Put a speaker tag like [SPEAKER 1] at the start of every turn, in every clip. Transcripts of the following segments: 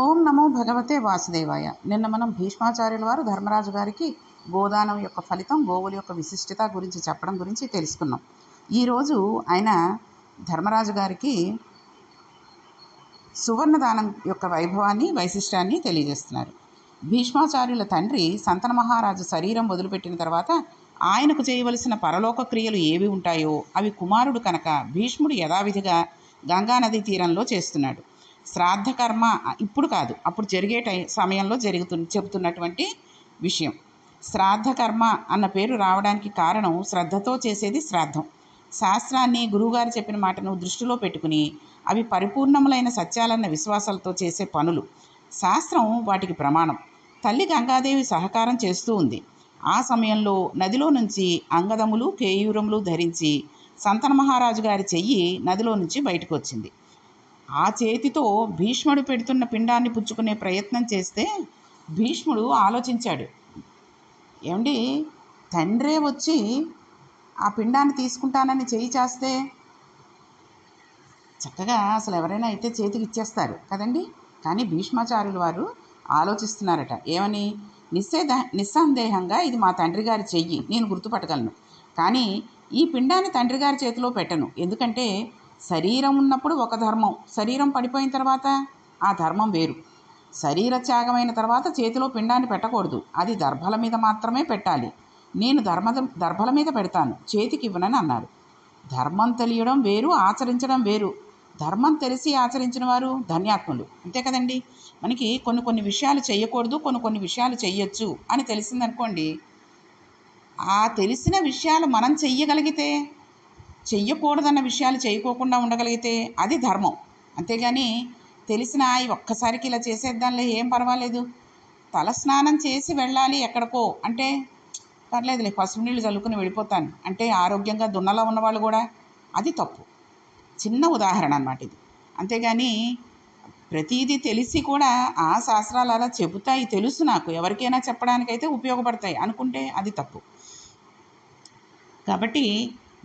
[SPEAKER 1] ఓం నమో భగవతే వాసుదేవాయ. నిన్న మనం భీష్మాచార్యుల వారు ధర్మరాజు గారికి గోదానం యొక్క ఫలితం గోవుల యొక్క విశిష్టత గురించి చెప్పడం గురించి తెలుసుకున్నాం. ఈరోజు ఆయన ధర్మరాజు గారికి సువర్ణదానం యొక్క వైభవాన్ని వైశిష్టాన్ని తెలియజేస్తున్నారు. భీష్మాచార్యుల తండ్రి సంతన మహారాజు శరీరం వదిలిపెట్టిన తర్వాత ఆయనకు చేయవలసిన పరలోక క్రియలు ఏవి ఉంటాయో అవి కుమారుడు కనుక భీష్ముడు యథావిధిగా గంగానది తీరంలో చేస్తున్నాడు. శ్రాద్ధకర్మ ఇప్పుడు కాదు అప్పుడు జరిగే టై సమయంలో జరుగుతు చెబుతున్నటువంటి విషయం. శ్రాద్ధకర్మ అన్న పేరు రావడానికి కారణం శ్రద్ధతో చేసేది శ్రాద్ధం. శాస్త్రాన్ని గురువుగారు చెప్పిన మాటను దృష్టిలో పెట్టుకుని అవి పరిపూర్ణములైన సత్యాలన్న విశ్వాసాలతో చేసే పనులు. శాస్త్రం వాటికి ప్రమాణం. తల్లి గంగాదేవి సహకారం చేస్తూ ఉంది. ఆ సమయంలో నదిలో నుంచి అంగదములు కేయూరములు ధరించి సంతన మహారాజు గారి చెయ్యి నదిలో నుంచి బయటకు వచ్చింది ఆ చేతితో భీష్ముడు పెడుతున్న పిండాన్ని పుచ్చుకునే ప్రయత్నం చేస్తే భీష్ముడు ఆలోచించాడు. ఏమండి తండ్రే వచ్చి ఆ పిండాన్ని తీసుకుంటానని చేయి చేస్తే చక్కగా అసలు ఎవరైనా అయితే చేతికి ఇచ్చేస్తారు కదండి? కానీ భీష్మాచార్యులు వారు ఆలోచిస్తున్నారట. ఏమని? నిస్సేద నిస్సందేహంగా ఇది మా తండ్రి గారి చెయ్యి నేను గుర్తుపట్టగలను. కానీ ఈ పిండాన్ని తండ్రి గారి చేతిలో పెట్టను. ఎందుకంటే శరీరం ఉన్నప్పుడు ఒక ధర్మం. శరీరం పడిపోయిన తర్వాత ఆ ధర్మం వేరు. శరీర త్యాగమైన తర్వాత చేతిలో పిండాన్ని పెట్టకూడదు. అది దర్భల మీద మాత్రమే పెట్టాలి. నేను ధర్మ దర్భల మీద పెడతాను. చేతికి ఇవ్వనని అన్నారు ధర్మం తెలియడం వేరు ఆచరించడం వేరు. ధర్మం తెలిసి ఆచరించిన వారు ధన్యాత్ములు. అంతే కదండి? మనకి కొన్ని కొన్ని విషయాలు చేయకూడదు కొన్ని కొన్ని విషయాలు చేయొచ్చు అని తెలిసిందనుకోండి. ఆ తెలిసిన విషయాలు మనం చెయ్యగలిగితే చెయ్యకూడదన్న విషయాలు చేయకోకుండా ఉండగలిగితే అది ధర్మం. అంతేగాని తెలిసిన ఈ ఒక్కసారికి ఇలా చేసేద్దాంలే ఏం పర్వాలేదు. తల స్నానం చేసి వెళ్ళాలి ఎక్కడికో. అంటే పర్లేదులే పసుపు నీళ్ళు చల్లుకుని వెళ్ళిపోతాను. అంటే ఆరోగ్యంగా దున్నలో ఉన్నవాళ్ళు కూడా అది తప్పు. చిన్న ఉదాహరణ అన్నమాట ఇది. అంతేగాని ప్రతీది తెలిసి కూడా ఆ శాస్త్రాలు అలా చెబుతాయి తెలుసు నాకు. ఎవరికైనా చెప్పడానికైతే ఉపయోగపడతాయి అనుకుంటే అది తప్పు. కాబట్టి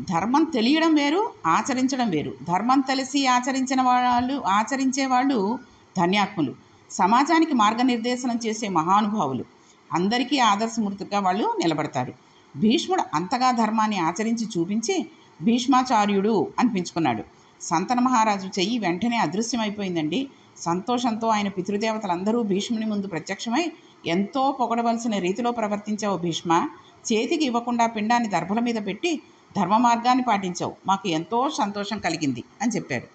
[SPEAKER 1] ధర్మం తెలియడం వేరు ఆచరించడం వేరు. ధర్మం తెలిసి ఆచరించిన వాళ్ళు ఆచరించే వాళ్ళు ధన్యాత్ములు. సమాజానికి మార్గనిర్దేశనం చేసే మహానుభావులు. అందరికీ ఆదర్శమూర్తిగా వాళ్ళు నిలబడతారు. భీష్ముడు అంతగా ధర్మాన్ని ఆచరించి చూపించి భీష్మాచార్యుడు అనిపించుకున్నాడు. సంతన మహారాజు చెయ్యి వెంటనే అదృశ్యమైపోయిందండి. సంతోషంతో ఆయన పితృదేవతలందరూ భీష్ముని ముందు ప్రత్యక్షమై ఎంతో పొగడవలసిన రీతిలో ప్రవర్తించావు భీష్మ. చేతికి ఇవ్వకుండా పిండాన్ని దర్భల మీద పెట్టి ధర్మ మార్గాన్ని పాటించావు. మాకు ఎంతో సంతోషం కలిగింది అని చెప్పారు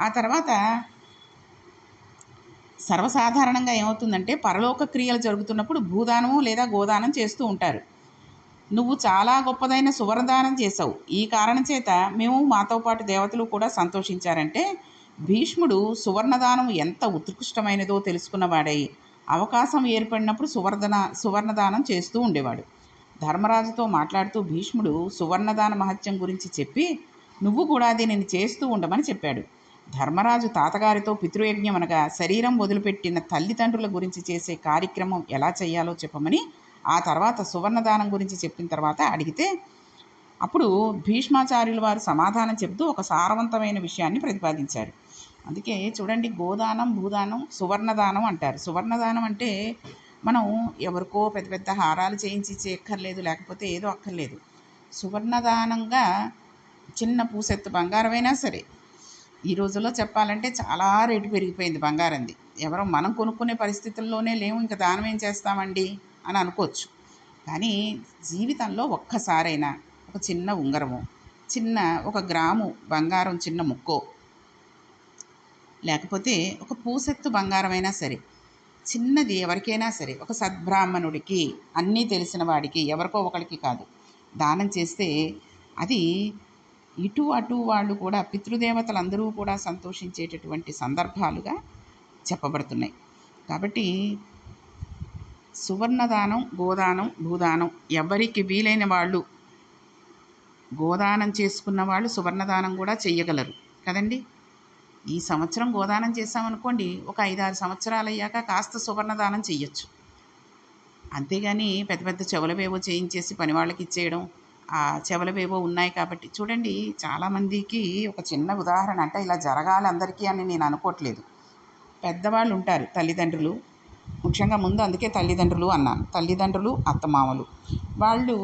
[SPEAKER 1] ఆ తర్వాత సర్వసాధారణంగా ఏమవుతుందంటే పరలోక క్రియలు జరుగుతున్నప్పుడు భూదానము లేదా గోదానం చేస్తూ ఉంటారు. నువ్వు చాలా గొప్పదైన సువర్ణదానం చేశావు. ఈ కారణం చేత మేము మాతో పాటు దేవతలు కూడా సంతోషించారంటే భీష్ముడు సువర్ణదానం ఎంత ఉత్కృష్టమైనదో తెలుసుకున్నవాడై అవకాశం ఏర్పడినప్పుడు సువర్ధన సువర్ణదానం చేస్తూ ఉండేవాడు. ధర్మరాజుతో మాట్లాడుతూ భీష్ముడు సువర్ణదాన మహత్యం గురించి చెప్పి నువ్వు కూడా దీనిని చేస్తూ ఉండమని చెప్పాడు. ధర్మరాజు తాతగారితో పితృయజ్ఞం అనగా శరీరం వదిలిపెట్టిన తల్లిదండ్రుల గురించి చేసే కార్యక్రమం ఎలా చేయాలో చెప్పమని ఆ తర్వాత సువర్ణదానం గురించి చెప్పిన తర్వాత అడిగితే అప్పుడు భీష్మాచార్యుల వారు సమాధానం చెబుతూ ఒక సారవంతమైన విషయాన్ని ప్రతిపాదించారు. అందుకే చూడండి గోదానం భూదానం సువర్ణదానం అంటారు. సువర్ణదానం అంటే మనం ఎవరికో పెద్ద పెద్ద హారాలు చేయించి చేయక్కర్లేదు లేకపోతే ఏదో అక్కర్లేదు. సువర్ణదానంగా చిన్న పూసెత్తు బంగారమైనా సరే ఈ రోజుల్లో చెప్పాలంటే చాలా రేటు పెరిగిపోయింది బంగారంది. ఎవరో మనం కొనుక్కునే పరిస్థితుల్లోనే లేవు ఇంకా దానం ఏం చేస్తామండి అని అనుకోవచ్చు. కానీ జీవితంలో ఒక్కసారైనా ఒక చిన్న ఉంగరము చిన్న ఒక గ్రాము బంగారం చిన్న ముక్కో లేకపోతే ఒక పూసెత్తు బంగారమైనా సరే చిన్నది ఎవరికైనా సరే ఒక సద్బ్రాహ్మణుడికి అన్నీ తెలిసిన వాడికి ఎవరికో ఒకరికి కాదు. దానం చేస్తే అది ఇటు అటు వాళ్ళు కూడా పితృదేవతలు అందరూ కూడా సంతోషించేటటువంటి సందర్భాలుగా చెప్పబడుతున్నాయి. కాబట్టి సువర్ణదానం గోదానం భూదానం ఎవరికి వీలైన వాళ్ళు గోదానం చేసుకున్న వాళ్ళు సువర్ణదానం కూడా చెయ్యగలరు. కదండి? ఈ సంవత్సరం గోదానం చేసామనుకోండి ఒక ఐదారు సంవత్సరాలు అయ్యాక కాస్త సువర్ణదానం చేయొచ్చు అంతేగాని పెద్ద పెద్ద చెవులవేవో చేయించేసి పని వాళ్ళకి ఇచ్చేయడం ఆ చెవులవేవో ఉన్నాయి కాబట్టి చూడండి చాలామందికి ఒక చిన్న ఉదాహరణ అంటే ఇలా జరగాలి అందరికీ అని నేను అనుకోవట్లేదు. పెద్దవాళ్ళు ఉంటారు తల్లిదండ్రులు ముఖ్యంగా ముందు అందుకే తల్లిదండ్రులు అన్నాను. తల్లిదండ్రులు అత్తమామలు. వాళ్ళు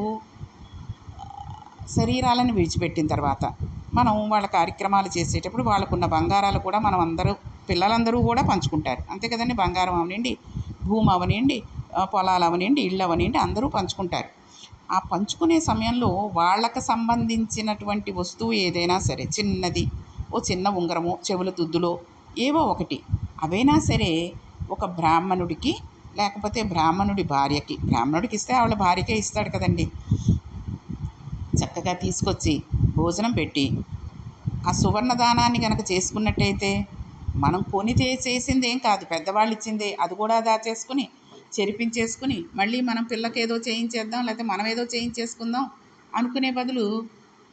[SPEAKER 1] శరీరాలను విడిచిపెట్టిన తర్వాత మనం వాళ్ళ కార్యక్రమాలు చేసేటప్పుడు వాళ్ళకున్న బంగారాలు కూడా మనం అందరూ పిల్లలందరూ కూడా పంచుకుంటారు. అంతే కదండి? బంగారం అవనండి భూమి అవనండి పొలాలు అవనండి ఇళ్ళు అవనండి అందరూ పంచుకుంటారు. ఆ పంచుకునే సమయంలో వాళ్ళకు సంబంధించినటువంటి వస్తువు ఏదైనా సరే చిన్నది ఓ చిన్న ఉంగరము చెవుల దుద్దులో ఏవో ఒకటి అవైనా సరే ఒక బ్రాహ్మణుడికి లేకపోతే బ్రాహ్మణుడి భార్యకి బ్రాహ్మణుడికి ఇస్తే వాళ్ళ భార్యకే ఇస్తాడు కదండి. చక్కగా తీసుకొచ్చి భోజనం పెట్టి ఆ సువర్ణ దానాన్ని కనుక చేసుకున్నట్టయితే మనం కొని చేసింది ఏం కాదు. పెద్దవాళ్ళు ఇచ్చిందే అది కూడా దాచేసుకుని చెరిపించేసుకుని మళ్ళీ మనం పిల్లకి ఏదో చేయించేద్దాం లేకపోతే మనం ఏదో చేయించేసుకుందాం అనుకునే బదులు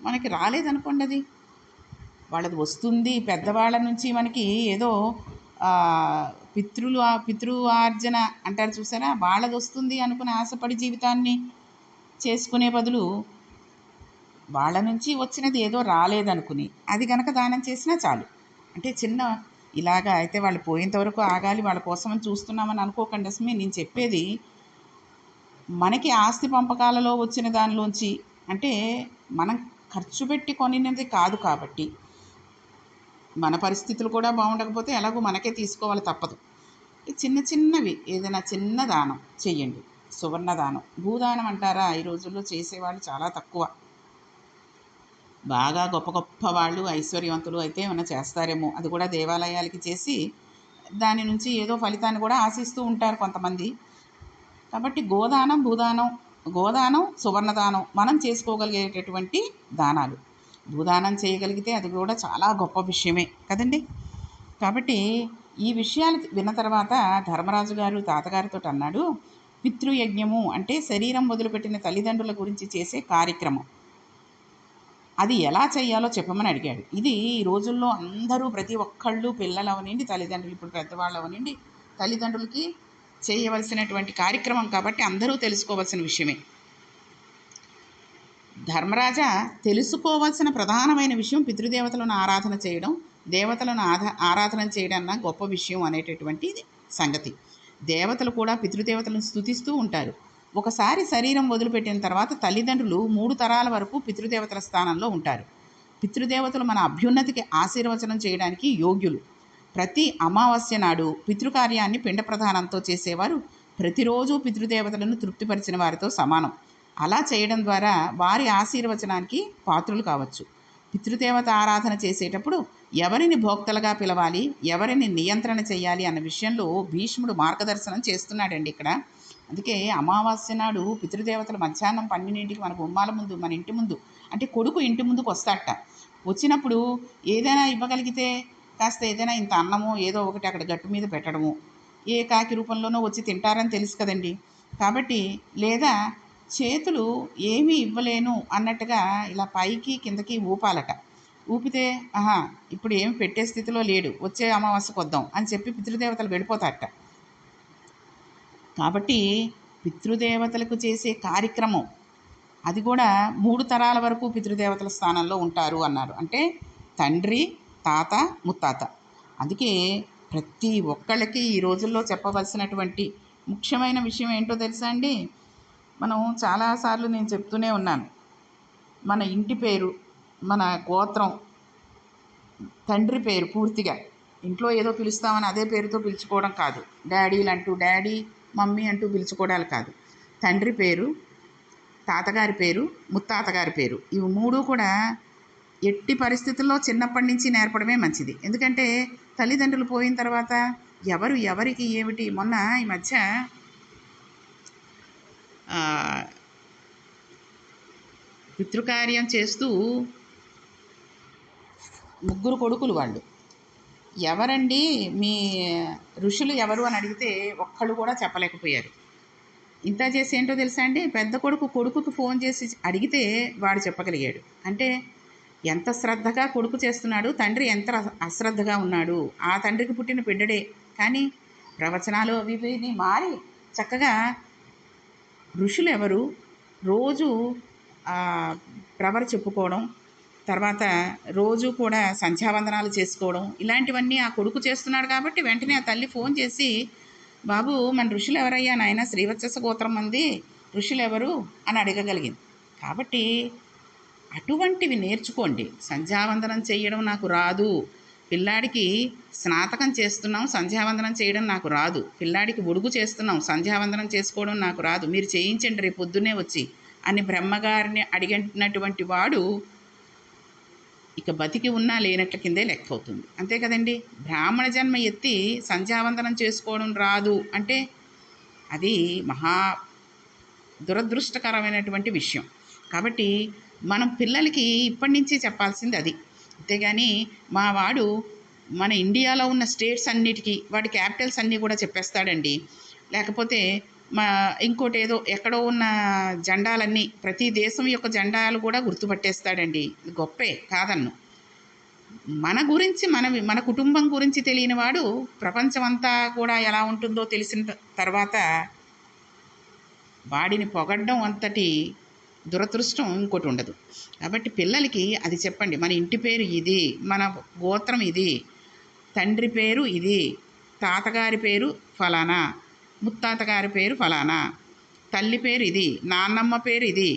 [SPEAKER 1] మనకి రాలేదనుకోండి అది వాళ్ళది వస్తుంది. పెద్దవాళ్ళ నుంచి మనకి ఏదో పితృలు ఆ- పితృ ఆర్జన అంటారు చూసారా? వాళ్ళది వస్తుంది అనుకుని ఆశపడి జీవితాన్ని చేసుకునే బదులు వాళ్ళ నుంచి వచ్చినది ఏదో రాలేదనుకుని అది గనక దానం చేసినా చాలు. అంటే చిన్న ఇలాగా అయితే వాళ్ళు పోయేంతవరకు ఆగాలి వాళ్ళ కోసం చూస్తున్నామని అనుకోకండి అసమే నేను చెప్పేది మనకి ఆస్తి పంపకాలలో వచ్చిన దానిలోంచి అంటే మనం ఖర్చు పెట్టి కొనినది కాదు కాబట్టి మన పరిస్థితులు కూడా బాగుండకపోతే ఎలాగో మనకే తీసుకోవాలి తప్పదు. చిన్న చిన్నవి ఏదైనా చిన్న దానం చెయ్యండి. సువర్ణ దానం. భూదానం అంటారా? ఈ రోజుల్లో చేసేవాళ్ళు చాలా తక్కువ. బాగా గొప్ప గొప్ప వాళ్ళు ఐశ్వర్యవంతులు అయితే ఏమైనా చేస్తారేమో. అది కూడా దేవాలయాలకి చేసి దాని నుంచి ఏదో ఫలితాన్ని కూడా ఆశిస్తూ ఉంటారు కొంతమంది. కాబట్టి గోదానం భూదానం గోదానం సువర్ణదానం మనం చేసుకోగలిగేటటువంటి దానాలు. భూదానం చేయగలిగితే అది కూడా చాలా గొప్ప విషయమే కదండి. కాబట్టి ఈ విషయాలు విన్న తర్వాత ధర్మరాజు గారు తాతగారితో అన్నాడు పితృయజ్ఞము అంటే శరీరం వదిలిపెట్టిన తల్లిదండ్రుల గురించి చేసే కార్యక్రమం. అది ఎలా చేయాలో చెప్పమని అడిగాడు. ఇది ఈ రోజుల్లో అందరూ ప్రతి ఒక్కళ్ళు పిల్లలు అవనండి తల్లిదండ్రులు ఇప్పుడు పెద్దవాళ్ళు అవనండి తల్లిదండ్రులకి చేయవలసినటువంటి కార్యక్రమం కాబట్టి అందరూ తెలుసుకోవాల్సిన విషయమే. ధర్మరాజా తెలుసుకోవాల్సిన ప్రధానమైన విషయం పితృదేవతలను ఆరాధన చేయడం దేవతలను ఆధా ఆరాధన చేయడం అన్న గొప్ప విషయం అనేటటువంటి సంగతి. దేవతలు కూడా పితృదేవతలను స్తుతిస్తూ ఉంటారు. ఒకసారి శరీరం వదిలిపెట్టిన తర్వాత తల్లిదండ్రులు మూడు తరాల వరకు పితృదేవతల స్థానంలో ఉంటారు. పితృదేవతలు మన అభ్యున్నతికి ఆశీర్వచనం చేయడానికి యోగ్యులు. ప్రతి అమావాస్య నాడు పితృకార్యాన్ని పిండ ప్రధానంతో చేసేవారు ప్రతిరోజు పితృదేవతలను తృప్తిపరిచిన వారితో సమానం. అలా చేయడం ద్వారా వారి ఆశీర్వచనానికి పాత్రులు కావచ్చు. పితృదేవత ఆరాధన చేసేటప్పుడు ఎవరిని భోక్తలుగా పిలవాలి ఎవరిని నియంత్రణ చేయాలి అన్న విషయంలో భీష్ముడు మార్గదర్శనం చేస్తున్నాడండి ఇక్కడ. అందుకే అమావాస్య నాడు పితృదేవతలు మధ్యాహ్నం పన్నెండింటికి మన బొమ్మాల ముందు మన ఇంటి ముందు అంటే కొడుకు ఇంటి ముందుకు వస్తాడట. వచ్చినప్పుడు ఏదైనా ఇవ్వగలిగితే కాస్త ఏదైనా ఇంత అన్నమో ఏదో ఒకటి అక్కడ గట్టు మీద పెట్టడము ఏ కాకి రూపంలోనో వచ్చి తింటారని తెలుసు కదండి. కాబట్టి లేదా చేతులు ఏమీ ఇవ్వలేను అన్నట్టుగా ఇలా పైకి కిందకి ఊపాలట. ఊపితే ఆహా ఇప్పుడు ఏమి పెట్టే స్థితిలో లేడు వచ్చే అమావాస్యకు వద్దాం అని చెప్పి పితృదేవతలు వెళ్ళిపోతారట. కాబట్టి పితృదేవతలకు చేసే కార్యక్రమం అది కూడా మూడు తరాల వరకు పితృదేవతల స్థానంలో ఉంటారు అన్నారు. అంటే తండ్రి తాత ముత్తాత. అందుకే ప్రతి ఒక్కళ్ళకి ఈ రోజుల్లో చెప్పవలసినటువంటి ముఖ్యమైన విషయం ఏంటో తెలుసా అండి? మనం చాలాసార్లు నేను చెప్తూనే ఉన్నాను. మన ఇంటి పేరు మన గోత్రం తండ్రి పేరు పూర్తిగా ఇంట్లో ఏదో పిలుస్తామని అదే పేరుతో పిలుచుకోవడం కాదు. డాడీలు అంటూ డాడీ మమ్మీ అంటూ పిలుచుకోవడాలు కాదు. తండ్రి పేరు తాతగారి పేరు ముత్తాతగారి పేరు. ఇవి మూడు కూడా ఎట్టి పరిస్థితుల్లో చిన్నప్పటి నుంచి నేర్పడమే మంచిది. ఎందుకంటే తల్లిదండ్రులు పోయిన తర్వాత ఎవరు ఎవరికి ఏమిటి మొన్న ఈ మధ్య పితృకార్యం చేస్తూ ముగ్గురు కొడుకులు వాళ్ళు. ఎవరండి? మీ ఋషులు ఎవరు అని అడిగితే ఒక్కళ్ళు కూడా చెప్పలేకపోయారు. ఇంత చేసి ఏంటో తెలుసా అండి? పెద్ద కొడుకు కొడుకుకు ఫోన్ చేసి అడిగితే వాడు చెప్పగలిగాడు. అంటే ఎంత శ్రద్ధగా కొడుకు చేస్తున్నాడు తండ్రి ఎంత అశ్రద్ధగా ఉన్నాడు. ఆ తండ్రికి పుట్టిన బిడ్డడే. కానీ ప్రవచనాలు అవి ఇవి మారి చక్కగా ఋషులు ఎవరు? రోజు ప్రవర చెప్పుకోవడం తర్వాత రోజు కూడా సంధ్యావందనాలు చేసుకోవడం ఇలాంటివన్నీ ఆ కొడుకు చేస్తున్నాడు కాబట్టి వెంటనే ఆ తల్లి ఫోన్ చేసి బాబు మన ఋషులు ఎవరయ్యా నాయన? శ్రీవత్స గోత్రం మంది ఋషులు ఎవరు? అని అడగగలిగింది. కాబట్టి అటువంటివి నేర్చుకోండి. సంధ్యావందనం చేయడం నాకు రాదు. పిల్లాడికి స్నాతకం చేస్తున్నాం సంధ్యావందనం చేయడం నాకు రాదు. పిల్లాడికి ఉడుగు చేస్తున్నాం సంధ్యావందనం చేసుకోవడం నాకు రాదు. మీరు చేయించండి రేపు పొద్దున్నే వచ్చి అని బ్రహ్మగారిని అడిగినటువంటి వాడు ఇక బతికి ఉన్నా లేనట్ల కిందే లెక్క అవుతుంది అంతే కదండి? బ్రాహ్మణ జన్మ ఎత్తి సంధ్యావందనం చేసుకోవడం రాదు అంటే అది మహా దురదృష్టకరమైనటువంటి విషయం. కాబట్టి మనం పిల్లలకి ఇప్పటి నుంచి చెప్పాల్సింది అది. అంతేగాని మా వాడు మన ఇండియాలో ఉన్న స్టేట్స్ అన్నిటికీ వాడి క్యాపిటల్స్ అన్నీ కూడా చెప్పేస్తాడండి. లేకపోతే మా ఇంకోటి ఏదో ఎక్కడో ఉన్న జెండాలన్నీ ప్రతి దేశం యొక్క జెండాలు కూడా గుర్తుపట్టేస్తాడండి. ఇది గొప్పే కాదన్ను. మన గురించి మన మన కుటుంబం గురించి తెలియని వాడు ప్రపంచమంతా కూడా ఎలా ఉంటుందో తెలిసిన తర్వాత వాడిని పొగడ్డం అంతటి దురదృష్టం ఇంకోటి ఉండదు. కాబట్టి పిల్లలకి అది చెప్పండి. మన ఇంటి పేరు ఇది మన గోత్రం ఇది తండ్రి పేరు ఇది తాతగారి పేరు ఫలానా ముత్తాత గారి పేరు ఫలానా? తల్లి పేరు ఇది నాన్నమ్మ పేరు ఇది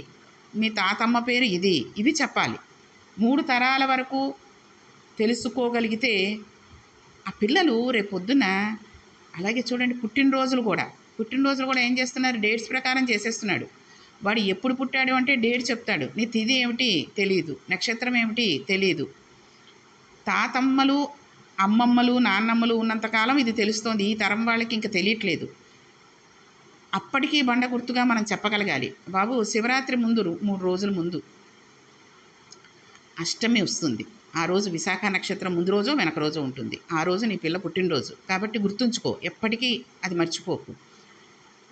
[SPEAKER 1] మీ తాతమ్మ పేరు ఇది ఇవి చెప్పాలి. మూడు తరాల వరకు తెలుసుకోగలిగితే ఆ పిల్లలు రేపొద్దున అలాగే చూడండి పుట్టినరోజులు కూడా పుట్టినరోజులు కూడా ఏం చేస్తున్నారు? డేట్స్ ప్రకారం చేసేస్తున్నాడు. వాడు ఎప్పుడు పుట్టాడు అంటే డేట్ చెప్తాడు. నీ తిది ఏమిటి తెలియదు నక్షత్రం ఏమిటి తెలియదు తాతమ్మలు అమ్మమ్మలు నాన్నమ్మలు ఉన్నంతకాలం ఇది తెలుస్తోంది. ఈ తరం వాళ్ళకి ఇంకా తెలియట్లేదు. అప్పటికీ బండ గుర్తుగా మనం చెప్పగలగాలి. బాబు శివరాత్రి ముందు మూడు రోజుల ముందు. అష్టమి వస్తుంది. ఆ రోజు విశాఖ నక్షత్రం ముందు రోజు వెనక రోజు ఉంటుంది. ఆ రోజు నీ పిల్ల పుట్టినరోజు. కాబట్టి గుర్తుంచుకో ఎప్పటికీ అది మర్చిపోకు.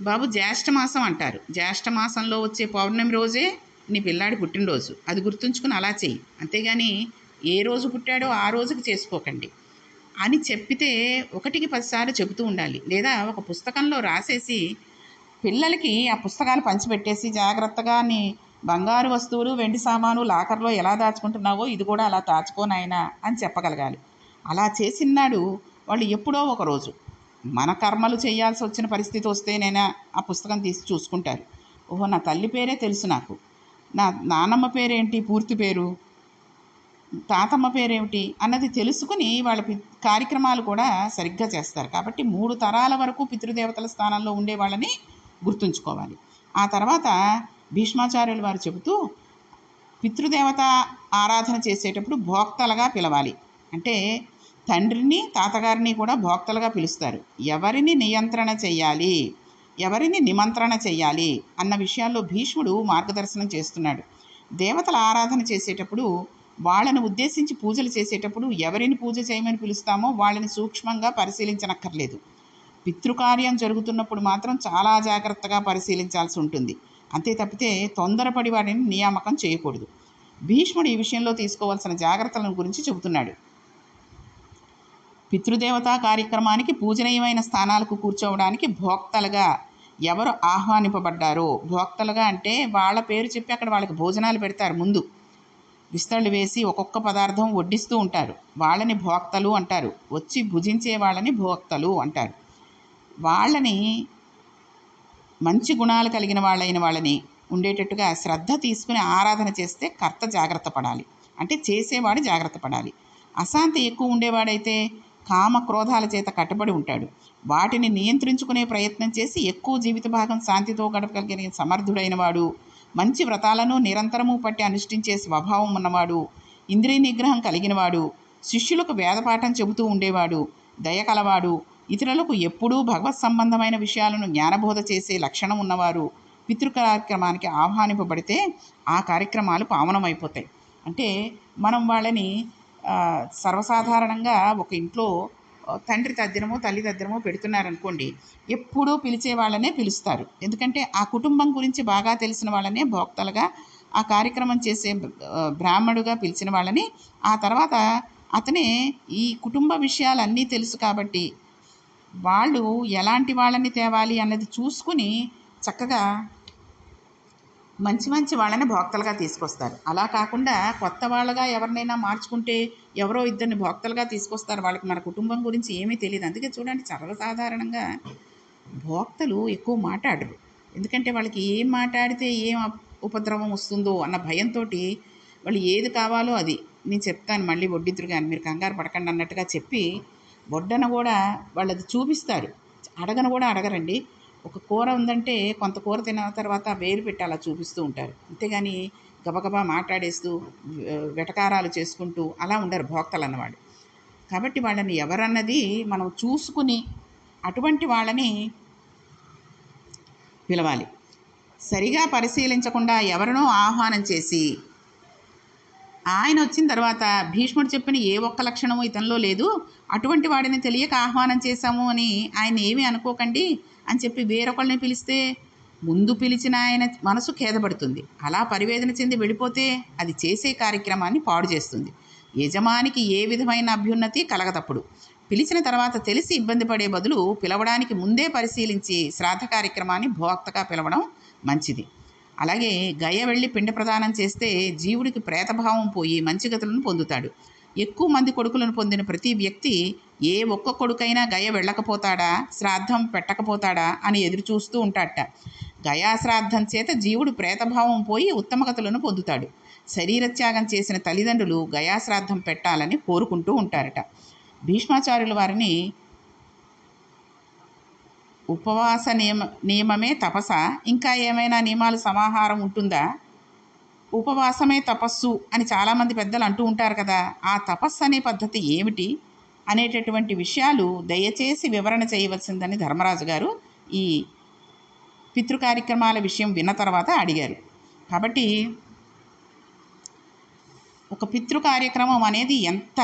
[SPEAKER 1] బాబు జ్యేష్ఠమాసం అంటారు. జ్యేష్ఠమాసంలో వచ్చే పౌర్ణమి రోజే నీ పిల్లాడి పుట్టినరోజు. అది గుర్తుంచుకుని అలా చెయ్యి. అంతేగాని ఏ రోజు పుట్టాడో ఆ రోజుకి చేసుకోకండి. అని చెప్పితే ఒకటికి పదిసార్లు చెబుతూ ఉండాలి. లేదా ఒక పుస్తకంలో రాసేసి పిల్లలకి ఆ పుస్తకాలు పంచిపెట్టేసి జాగ్రత్తగా నీ బంగారు వస్తువులు వెండి సామాను లాకర్లో ఎలా దాచుకుంటున్నావో ఇది కూడా అలా దాచుకోనాయనా అని చెప్పగలగాలి. అలా చేసినాడు వాళ్ళు ఎప్పుడో ఒకరోజు మన కర్మలు చేయాల్సి వచ్చిన పరిస్థితి వస్తేనైనా ఆ పుస్తకం తీసి చూసుకుంటారు. ఓహో నా తల్లి పేరే తెలుసు నాకు. నా నానమ్మ పేరేంటి? పూర్తి పేరు? తాతమ్మ పేరేమిటి? అన్నది తెలుసుకుని వాళ్ళ పి కార్యక్రమాలు కూడా సరిగ్గా చేస్తారు. కాబట్టి మూడు తరాల వరకు పితృదేవతల స్థానంలో ఉండే వాళ్ళని గుర్తుంచుకోవాలి. ఆ తర్వాత భీష్మాచార్యులు వారు చెబుతూ పితృదేవత ఆరాధన చేసేటప్పుడు భోక్తలుగా పిలవాలి. అంటే తండ్రిని తాతగారిని కూడా భోక్తలుగా పిలుస్తారు. ఎవరిని నియంత్రణ చేయాలి? ఎవరిని నిమంత్రణ చేయాలి? అన్న విషయాల్లో భీష్ముడు మార్గదర్శనం చేస్తున్నాడు. దేవతల ఆరాధన చేసేటప్పుడు వాళ్ళను ఉద్దేశించి పూజలు చేసేటప్పుడు ఎవరిని పూజ చేయమని పిలుస్తామో వాళ్ళని సూక్ష్మంగా పరిశీలించనక్కర్లేదు. పితృకార్యం జరుగుతున్నప్పుడు మాత్రం చాలా జాగ్రత్తగా పరిశీలించాల్సి ఉంటుంది. అంతే తప్పితే తొందరపడి వాడిని నియామకం చేయకూడదు. భీష్ముడు ఈ విషయంలో తీసుకోవాల్సిన జాగ్రత్తలను గురించి చెబుతున్నాడు. పితృదేవతా కార్యక్రమానికి పూజనీయమైన స్థానాలకు కూర్చోవడానికి భోక్తలుగా ఎవరు ఆహ్వానింపబడ్డారో భోక్తలుగా అంటే వాళ్ళ పేరు చెప్పి అక్కడ వాళ్ళకి భోజనాలు పెడతారు ముందు. విస్తళ్ళు వేసి ఒక్కొక్క పదార్థం వడ్డిస్తూ ఉంటారు. వాళ్ళని భోక్తలు అంటారు. వచ్చి భుజించే వాళ్ళని భోక్తలు అంటారు. వాళ్ళని మంచి గుణాలు కలిగిన వాళ్ళైన వాళ్ళని ఉండేటట్టుగా శ్రద్ధ తీసుకుని ఆరాధన చేస్తే కర్త జాగ్రత్త పడాలి. అంటే చేసేవాడు జాగ్రత్త పడాలి. అశాంతి ఎక్కువ ఉండేవాడైతే కామ క్రోధాల చేత కట్టుబడి ఉంటాడు. వాటిని నియంత్రించుకునే ప్రయత్నం చేసి ఎక్కువ జీవిత భాగం శాంతితో గడపగలిగిన సమర్థుడైన వాడు మంచి వ్రతాలను నిరంతరము పట్టి అనుష్ఠించే స్వభావం ఉన్నవాడు ఇంద్రియ నిగ్రహం కలిగినవాడు శిష్యులకు వేదపాఠం చెబుతూ ఉండేవాడు దయ కలవాడు ఇతరులకు ఎప్పుడూ భగవత్ సంబంధమైన విషయాలను జ్ఞానబోధ చేసే లక్షణం ఉన్నవారు పితృ కార్యక్రమానికి ఆహ్వానింపబడితే ఆ కార్యక్రమాలు పావనమైపోతాయి. అంటే మనం వాళ్ళని సర్వసాధారణంగా ఒక ఇంట్లో తండ్రి తద్దినమో తల్లి తద్దినమో పెడుతున్నారనుకోండి ఎప్పుడూ పిలిచే వాళ్ళనే పిలుస్తారు. ఎందుకంటే ఆ కుటుంబం గురించి బాగా తెలిసిన వాళ్ళనే భోక్తలుగా ఆ కార్యక్రమం చేసే ఆ, బ్రాహ్మడుగా పిలిచిన వాళ్ళని ఆ తర్వాత అతనే ఈ కుటుంబ విషయాలన్నీ తెలుసు కాబట్టి వాళ్ళు ఎలాంటి వాళ్ళని తేవాలి అన్నది చూసుకుని చక్కగా మంచి మంచి వాళ్ళని భోక్తలుగా తీసుకొస్తారు. అలా కాకుండా కొత్త వాళ్ళగా ఎవరినైనా మార్చుకుంటే ఎవరో ఇద్దరిని భోక్తలుగా తీసుకొస్తారు. వాళ్ళకి మన కుటుంబం గురించి ఏమీ తెలియదు అందుకే చూడండి సర్వసాధారణంగా భోక్తలు ఎక్కువ మాట్లాడరు. ఎందుకంటే వాళ్ళకి ఏం మాట్లాడితే ఏం ఉపద్రవం వస్తుందో అన్న భయంతో వాళ్ళు ఏది కావాలో అది. నేను చెప్తాను మళ్ళీ వడ్డిద్దరు కానీ మీరు కంగారు పడకండి అన్నట్టుగా చెప్పి వడ్డన కూడా వాళ్ళది చూపిస్తారు. అడగను కూడా అడగరండి. ఒక కూర ఉందంటే కొంత కూర తిన్న తర్వాత వేలు పెట్టి అలా చూపిస్తూ ఉంటారు. అంతేగాని గబగబా మాట్లాడేస్తూ వెటకారాలు చేసుకుంటూ అలా ఉండరు భోక్తలు అన్నవాడు కాబట్టి వాళ్ళని ఎవరన్నది మనం చూసుకుని అటువంటి వాళ్ళని పిలవాలి. సరిగా పరిశీలించకుండా ఎవరినో ఆహ్వానం చేసి ఆయన వచ్చిన తర్వాత భీష్ముడు చెప్పిన ఏ ఒక్క లక్షణము ఇతనిలో లేదు. అటువంటి వాడిని తెలియక ఆహ్వానం చేశాము అని ఆయన ఏమీ అనుకోకండి అని చెప్పి వేరొకళ్ళని పిలిస్తే ముందు పిలిచిన ఆయన మనసు ఖేదపడుతుంది. అలా పరివేదన చెంది వెళ్ళిపోతే అది చేసే కార్యక్రమాన్ని పాడు చేస్తుంది. యజమానికి ఏ విధమైన అభ్యున్నతి కలగదప్పుడు పిలిచిన తర్వాత తెలిసి ఇబ్బంది పడే బదులు పిలవడానికి ముందే పరిశీలించి శ్రాద్ధ కార్యక్రమాన్ని భోక్తగా పిలవడం మంచిది. అలాగే గయ వెళ్ళి పిండ ప్రదానం చేస్తే జీవుడికి ప్రేతభావం పోయి మంచి గతులను పొందుతాడు. ఎక్కువ మంది కొడుకులను పొందిన ప్రతి వ్యక్తి ఏ ఒక్క కొడుకైనా గయ వెళ్ళకపోతాడా? శ్రాద్ధం పెట్టకపోతాడా? అని ఎదురు చూస్తూ ఉంటాడట. గయాశ్రాద్ధం చేత జీవుడు ప్రేతభావం పోయి ఉత్తమగతులను పొందుతాడు. శరీరత్యాగం చేసిన తల్లిదండ్రులు గయాశ్రాద్ధం పెట్టాలని కోరుకుంటూ ఉంటారట. భీష్మాచార్యుల వారిని ఉపవాస నియమ నియమమే తపస. ఇంకా ఏమైనా నియమాలు సమాహారం ఉంటుందా? ఉపవాసమే తపస్సు అని చాలామంది పెద్దలు అంటూ ఉంటారు కదా. ఆ తపస్సు అనే పద్ధతి ఏమిటి? అనేటటువంటి విషయాలు దయచేసి వివరణ చేయవలసిందని ధర్మరాజు గారు ఈ పితృ కార్యక్రమాల విషయం విన్న తర్వాత అడిగారు. కాబట్టి ఒక పితృ కార్యక్రమం అనేది ఎంత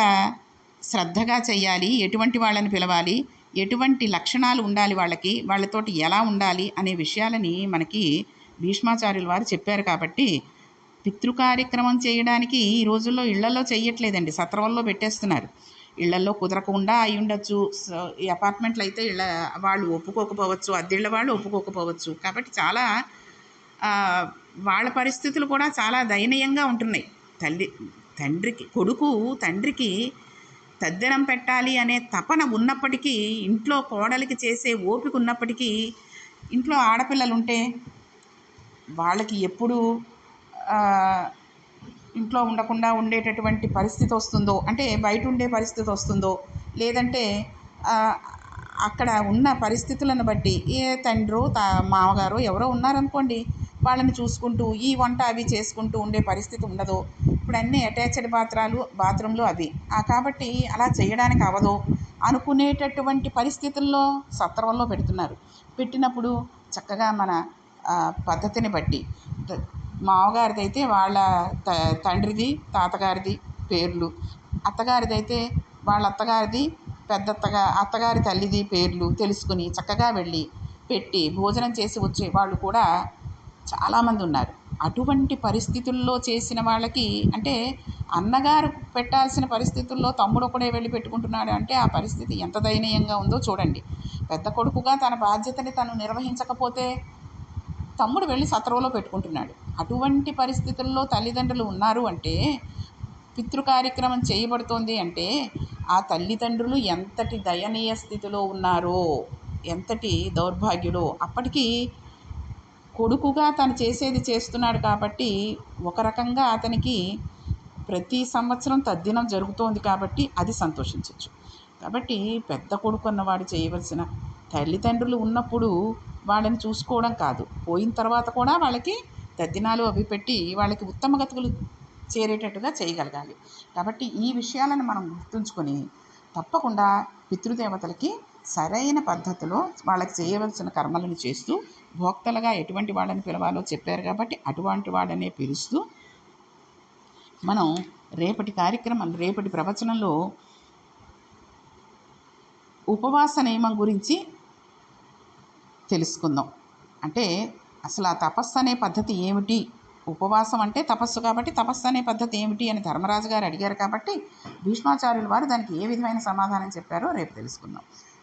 [SPEAKER 1] శ్రద్ధగా చేయాలి ఎటువంటి వాళ్ళని పిలవాలి ఎటువంటి లక్షణాలు ఉండాలి వాళ్ళకి? వాళ్ళతోటి ఎలా ఉండాలి? అనే విషయాలని మనకి భీష్మాచార్యుల వారు చెప్పారు కాబట్టి పితృ కార్యక్రమం చేయడానికి ఈ రోజుల్లో ఇళ్ళలో చేయట్లేదండి సత్రవల్లో పెట్టేస్తున్నారు. ఇళ్ళలో కుదరకుండా అయి ఉండొచ్చు. ఈ అపార్ట్మెంట్లు అయితే ఇళ్ళ వాళ్ళు ఒప్పుకోకపోవచ్చు. అద్దెళ్ళ వాళ్ళు ఒప్పుకోకపోవచ్చు. కాబట్టి చాలా వాళ్ళ పరిస్థితులు కూడా చాలా దయనీయంగా ఉంటున్నాయి. తల్లి తండ్రికి కొడుకు తండ్రికి తద్దెనం పెట్టాలి అనే తపన ఉన్నప్పటికీ ఇంట్లో కోడలికి చేసే ఓపిక ఉన్నప్పటికీ ఇంట్లో ఆడపిల్లలు ఉంటే వాళ్ళకి ఎప్పుడు ఇంట్లో ఉండకుండా ఉండేటటువంటి పరిస్థితి వస్తుందో అంటే బయట ఉండే పరిస్థితి వస్తుందో లేదంటే అక్కడ ఉన్న పరిస్థితులను బట్టి ఏ తండ్రో తా మామగారు ఎవరో ఉన్నారనుకోండి వాళ్ళని చూసుకుంటూ ఈ వంట అవి చేసుకుంటూ ఉండే పరిస్థితి ఉండదు. ఇప్పుడు అన్నీ అటాచ్డ్ బాత్రాలు బాత్రూంలు అవి. కాబట్టి అలా చేయడానికి అవ్వదు అనుకునేటటువంటి పరిస్థితుల్లో సత్రంలో పెడుతున్నారు. పెట్టినప్పుడు చక్కగా మన పద్ధతిని బట్టి. మామగారిది అయితే వాళ్ళ త తండ్రిది తాతగారిది పేర్లు. అత్తగారిది అయితే వాళ్ళ అత్తగారిది పెద్ద అత్తగా అత్తగారి తల్లిది పేర్లు తెలుసుకుని చక్కగా వెళ్ళి పెట్టి భోజనం చేసి వచ్చే వాళ్ళు కూడా చాలామంది ఉన్నారు. అటువంటి పరిస్థితుల్లో చేసిన వాళ్ళకి అంటే అన్నగారు పెట్టాల్సిన పరిస్థితుల్లో తమ్ముడు ఒకడే వెళ్ళి పెట్టుకుంటున్నాడు అంటే ఆ పరిస్థితి ఎంత దయనీయంగా ఉందో చూడండి. పెద్ద కొడుకుగా తన బాధ్యతని తను నిర్వహించకపోతే తమ్ముడు వెళ్ళి సత్రంలో పెట్టుకుంటున్నాడు. అటువంటి పరిస్థితుల్లో తల్లిదండ్రులు ఉన్నారు అంటే పితృ కార్యక్రమం చేయబడుతోంది అంటే ఆ తల్లిదండ్రులు ఎంతటి దయనీయ స్థితిలో ఉన్నారో ఎంతటి దౌర్భాగ్యులో అప్పటికీ కొడుకుగా తను చేసేది చేస్తున్నాడు కాబట్టి ఒక రకంగా అతనికి ప్రతి సంవత్సరం తద్దినం జరుగుతోంది కాబట్టి అది సంతోషించవచ్చు కాబట్టి పెద్ద కొడుకు అన్నవాడు చేయవలసిన తల్లిదండ్రులు ఉన్నప్పుడు వాళ్ళని చూసుకోవడం కాదు. పోయిన తర్వాత కూడా వాళ్ళకి తద్దినాలు అవి పెట్టి వాళ్ళకి ఉత్తమ గతుకులు చేరేటట్టుగా చేయగలగాలి. కాబట్టి ఈ విషయాలను మనం గుర్తుంచుకొని తప్పకుండా పితృదేవతలకి సరైన పద్ధతిలో వాళ్ళకి చేయవలసిన కర్మలను చేస్తూ భోక్తలుగా ఎటువంటి వాళ్ళని పిలవాలో చెప్పారు కాబట్టి అటువంటి వాళ్ళనే పిలుస్తూ మనం రేపటి కార్యక్రమం రేపటి ప్రవచనంలో ఉపవాస నియమం గురించి తెలుసుకుందాం. అంటే అసలు ఆ తపస్సు అనే పద్ధతి ఏమిటి? ఉపవాసం అంటే తపస్సు కాబట్టి తపస్సు అనే పద్ధతి ఏమిటి అని ధర్మరాజు గారు అడిగారు కాబట్టి భీష్మాచార్యులు వారు దానికి ఏ విధమైన సమాధానం చెప్పారో రేపు తెలుసుకుందాం.